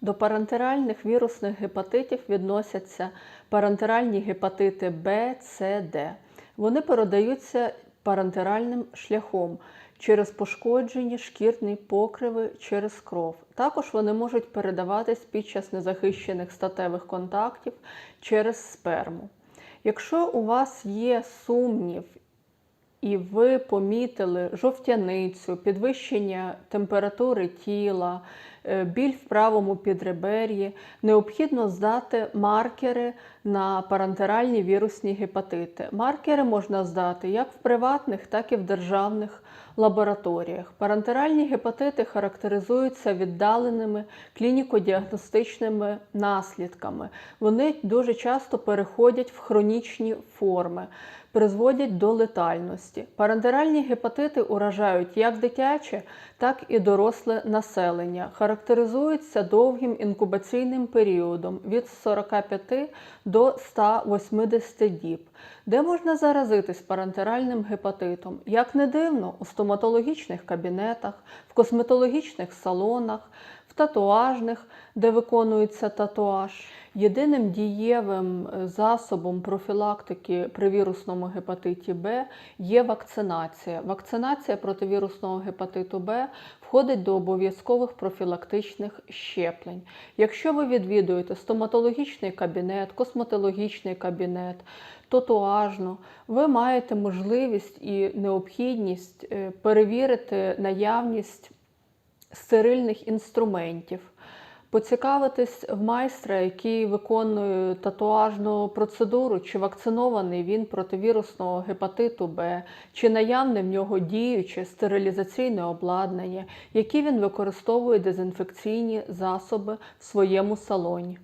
До парентеральних вірусних гепатитів відносяться парентеральні гепатити Б, С, Д. Вони передаються парентеральним шляхом через пошкоджені шкірні покриви через кров. Також вони можуть передаватись під час незахищених статевих контактів через сперму. Якщо у вас є сумнів і ви помітили жовтяницю, підвищення температури тіла, біль в правому підребер'ї, необхідно здати маркери на парентеральні вірусні гепатити. Маркери можна здати як в приватних, так і в державних лабораторіях. Парентеральні гепатити характеризуються віддаленими клініко-діагностичними наслідками. Вони дуже часто переходять в хронічні форми призводять до летальності. Парентеральні гепатити уражають як дитяче, так і доросле населення. Характеризуються довгим інкубаційним періодом від 45 до 180 діб. Де можна заразитись парентеральним гепатитом? Як не дивно, у стоматологічних кабінетах, в косметологічних салонах, в татуажних, де виконується татуаж. Єдиним дієвим е, засобом профілактики при вірусному гепатиті Б є вакцинація. Вакцинація проти вірусного гепатиту Б входить до обов'язкових профілактичних щеплень. Якщо ви відвідуєте стоматологічний кабінет, косметологічний кабінет, татуажну, ви маєте можливість і необхідність е, перевірити наявність стерильних інструментів. Поцікавитись в майстра, який виконує татуажну процедуру, чи вакцинований він проти вірусного гепатиту Б, чи наявне в нього діюче стерилізаційне обладнання, які він використовує дезінфекційні засоби в своєму салоні.